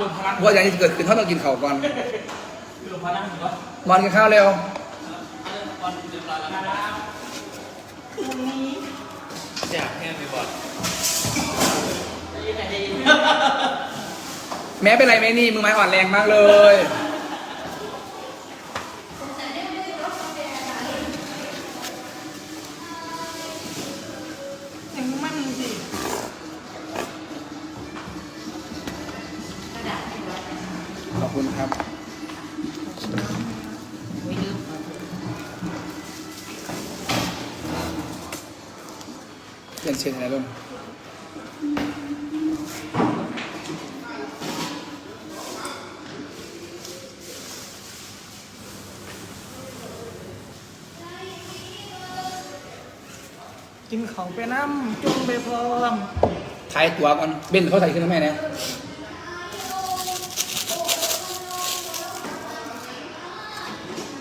รวมพลังเพราะอย่างนี้เกิดขึ้นเขาต้องกินข้าวก่อนรวมพลังเหรอมอนกินข้าวเร็ววันเรียบร้อยแล้วนะครับอยากแค่ไปบอดแม้เป็นไรไหมนี่มือไม้อ่อนแรงมากเลย ขอบคุณครับไม่ลืมเปลี่ยนเชนอะไรบ้างกินเขาไปน้ำจุ่มไปพร้อมทายตัวก่อนเบนเขาใส่ขึ้นทำไมเนี่ย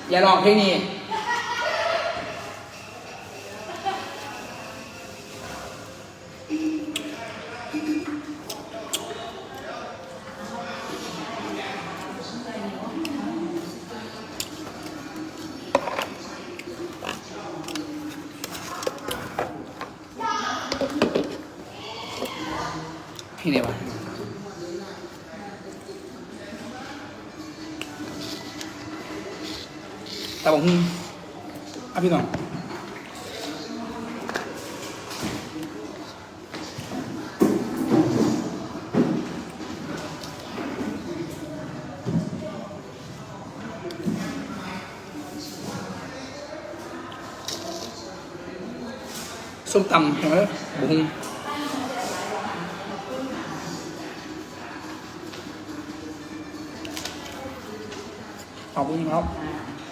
อย่าลองเพลงนี้ พี่เนี่ยวะตาบอกฮึ อะพี่น้องส้ม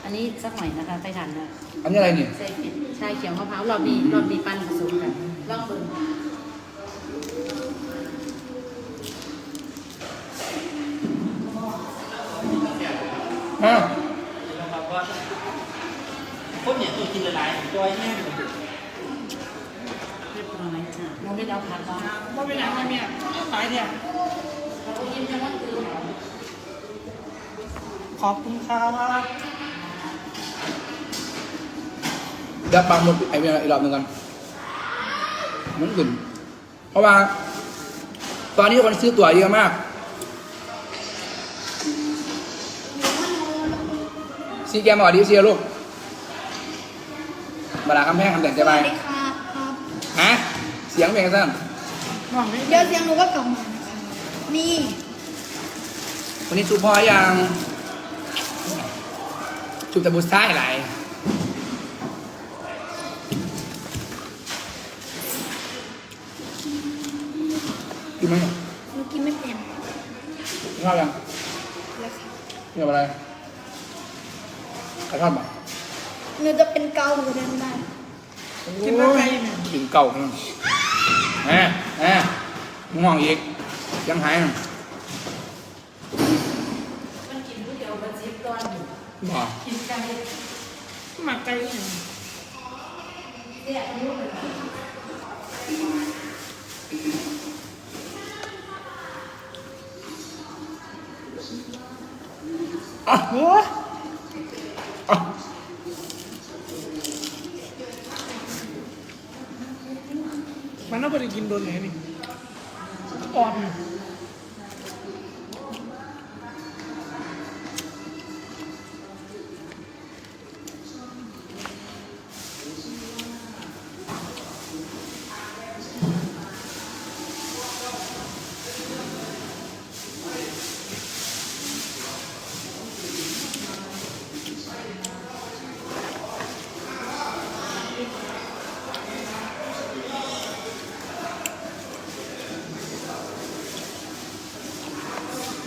ตำใช่ไหมบุ้งขอบคุณครับอ่าอันนี้สักหน่อยนะคะไปทันนะอันนี้อะไรเนี่ยใส่ชาเขียวมะพร้าวรอบนี้รอบนี้ปั้นผสมกันลองดูอ้าวนะครับว่าคนเนี่ยตัวกินหลายๆจอยแน่เลยเรียบร้อยค่ะมองได้เอาผักก่อนว่าเป็นยังไงเนี่ยหลายเนี่ยเรากินจะมันคือขอบคุณครับ เดี๋ยวปังหมดไอ้เวลาอีกรอบหนึ่งกันมันขึ้นเพราะว่า ตอนนี้คนซื้อตั๋วเยอะมากซีแกมบอกดิเซียลูกมาลาคำแพงคำแต่งใจสไปวัสดีครับครับฮะ เสียงเป็นไงสั้นหวังได้เดี๋ยวเสียงหนูก็กลับมานะครับนี่ วันนี้จูบพ่อยังจูบแต่บุษท้ายหลายกินไหม หนู กินไม่เป็นกินข้าวยังแล้วครับกินกับอะไรกระทอดบ่หนูจะเป็นเกาหนูเดินไม่ได้กินไม่ไปเนี่ยถึงเก่าแล้วแหมแหมง่วงอีก ยังหายน่ะมันกินผู้เดียวมันซิปก้อนอยู่บ่กินไก่หมักไก่เนี่ยเนี่ยอายุเหมือนกัน มันน่าจะกินโดนไหนนี่อ่อน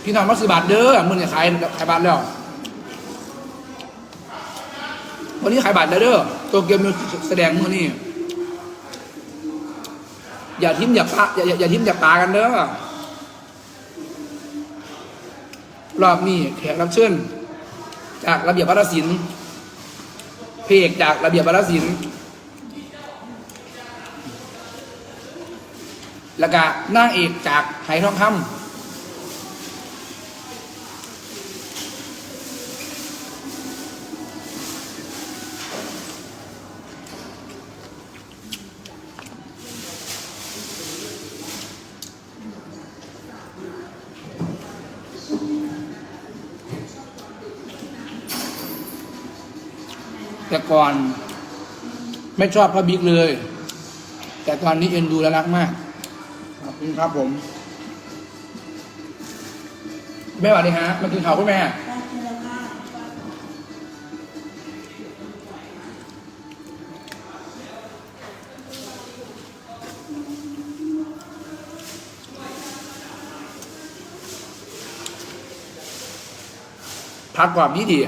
พี่น้องมาซื้อบาทเด้อมึงเนี่ยขายขายบาทแล้ว วันนี้ขายบาทแล้วเด้อตัวเกมมิวสิกแสดงมือนี่อย่าทิ้มอย่าปาอย่าอย่าอย่าทิ้มอย่าปากันเด้อรอบนี้แขกรับเชิญจากระเบียบวัฒนศิลป์เพลงจากระเบียบวัฒนศิลป์แล้วก็นางเอกจากไหทองคำ แต่ก่อนไม่ชอบพระบิ๊กเลย แต่ตอนนี้เอ็นดูและรักมาก ขอบคุณครับผม แม่สวัสดีฮะมากินข้าวคุณแม่ได้แล้วค่ะพักกรอบดีดี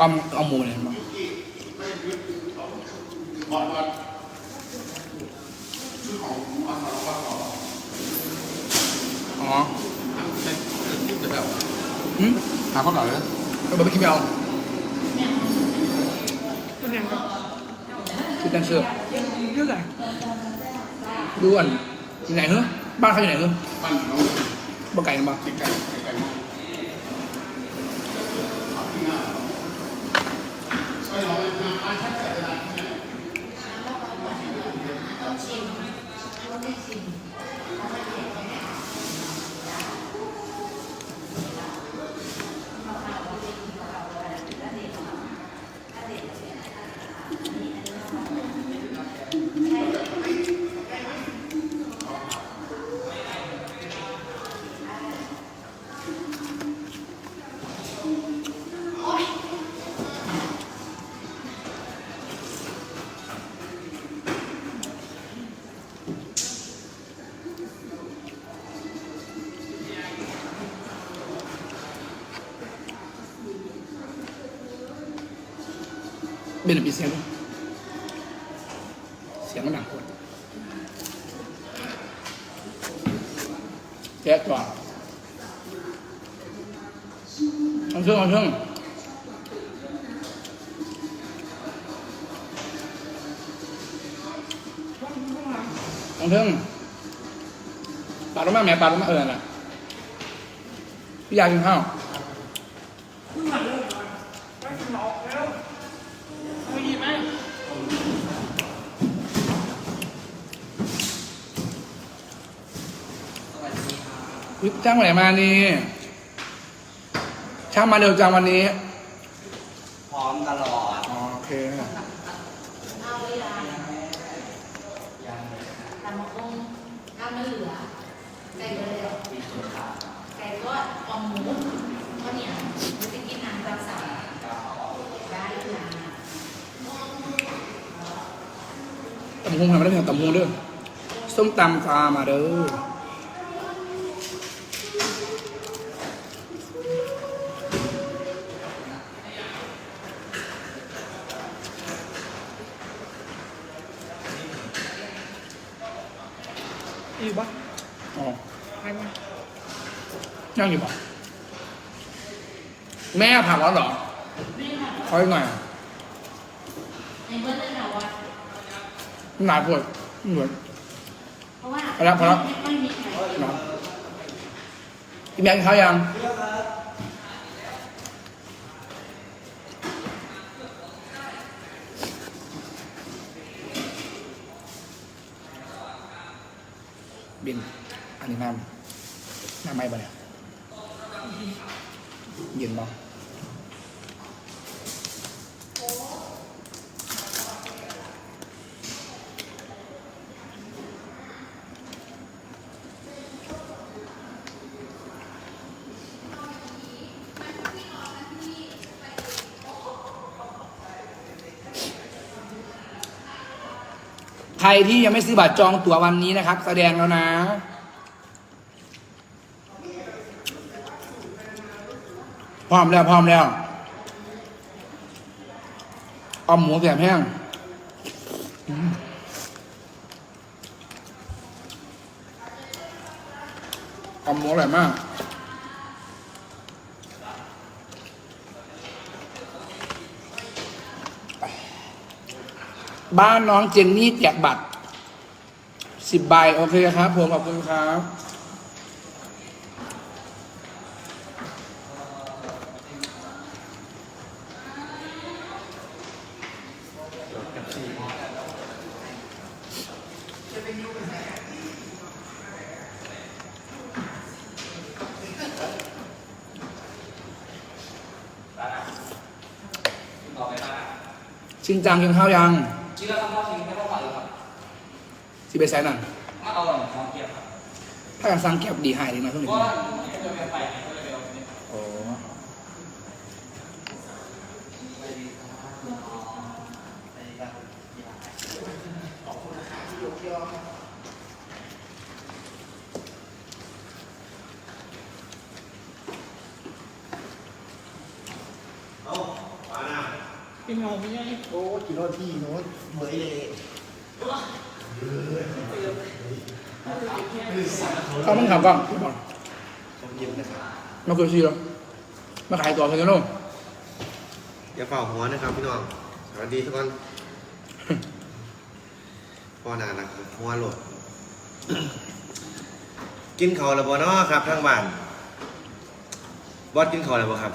กำเอาหมูเนี่ยมาอ๋ออืมถามเขาหน่อยนะก็ไปกินไม่เอาเป็นยังไงคือแดนเซอร์เรื่องอะไรดูอะอยู่ไหนเหรอบ้านเขาอยู่ไหนเหรอปั้นน้องบ้านไก่กันบ้างติดไก่ เบนปิดเสียงเสียงมันดังกว่าแก๊สก่อนเอาเชื่องเอาเครื่องเอาเชื่องปาดลงมาแม่ปาดลงมาเออน่ะพี่ยากินข้าว อุ๊ยจ้างวันไหนมานี่ช่างมาเร็วจังวันนี้ พร้อมตลอด อ๋อโอเคตำมะกงน้ำไม่เหลือไก่ก็เลยไก่ก็ออมหมูก็เนี่ยมันจะกินอาหารตามสั่งได้เลยตำฮงทำไม่ได้เพียงตำฮงเด้อส้มตำตามมาเด้อ อีกปะอ๋อไปไหมนั่งอยู่ป่ะแม่ผักแล้วเหรอขออีกหน่อยในเมื่อเรื่องเราว่าหนาปวดเหมือนเพราะว่าพอแล้วพอแล้วไม่ค่อยมีใครหนาพี่แม่กินข้าวยัง บิน อันนี้น้ำน้ำไม่บ่เนี่ยเย็นบ่ รที่ยังไม่ซื้อบัตรจองตั๋ววันนี้นะครับ แสดงแล้วนะ พร้อมแล้วพร้อมแล้วเอาหมูแสบแห้งเอาหมูอร่อยมาก บ้านน้องเจนนี่แจกบัตรสิบใบโอเคครับผมขอบคุณครับต่อไปบ้างชิงจังกินข้าวยัง สิไปแซนั่นมาเอาหลังของเกียร์ครับถ้าการสร้างแก็บดีหายดีนะทุกเพนี้ราะว่าจะไปไปก็เลยไปเอาเนี่ยโอ้กินเงาไม่ใช่โอ้กินโรตีโน้ตเหมยเลย เอามึงถามก่อนผมยิ้มนะครับมาคุยซีหรอมาขายตัวกันกันโน่อย่าเป่าหัวนะครับพี่น้อง สวัสดีทุกคนพ่อนานะครับหัวหลด กินข้าวแล้วบ่เนาะครับทั้งบ้านบอสกินข้าวแล้วบ่ครับ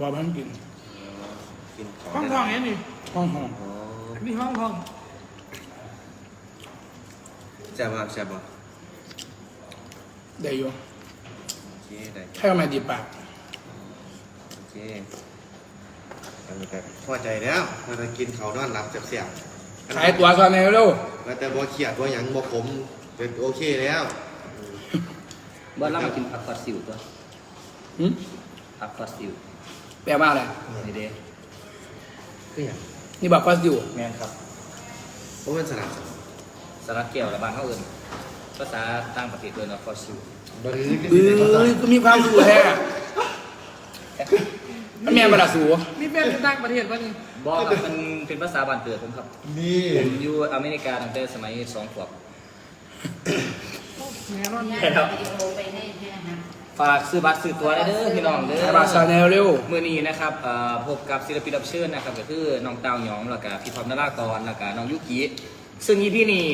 บอกมันกินกินข้าวห้องทองเนี่ยนี่ห้องห้อง อ๋อนี่ห้องทองแซ่บบ่ครับแซ่บบ่ได้อยู่โอเคได้แค่มาดีปากโอเคอันนี้ก็พอใจแล้วมาจะกินข้าวนอนหลับแซ่บๆขายตัวซอนในเร็วว่าแต่บ่เครียดบ่หยังบ่ขมเป็นโอเคแล้วบ้านเรามากินผักกอดสิวตัวหึผักกอดสิวแปลว่าอะไรนี่เด้คือหยัง นี่บอกว่าอยู่แม่นครับเพราะมันสนับสนุนสลัดแก้วและบ้านเขาเอื่นภาษาต่างประเทศด้วยนะกอดสิวบ่ได้คือเอสิเป็นภาษา้ยก็มีความรู้แท้มันแม่นประดับสูนี่เป็นต่างประเทศป่ะนี่บอกครับมันเป็นภาษาบ้านเกิดผมครับนี่ผมอยู่อเมริกาตั้งแต่สมัยสองขวบแน่นอนงานครับวิดีโอไปให้ให้อาหาร ฝากซื้อบัตรซื้อตั๋วได้เด้อพี่น้องเด้อขายบาทซาแนลเร็ว มื่อนี้นะครับเอ่อพบกับศิลปินรับเชิญนะครับก็คือน้องเต้าหยองแล้วก็พี่ทอมนารากรแล้วก็น้องยุกิซึ่งอีพี่นี่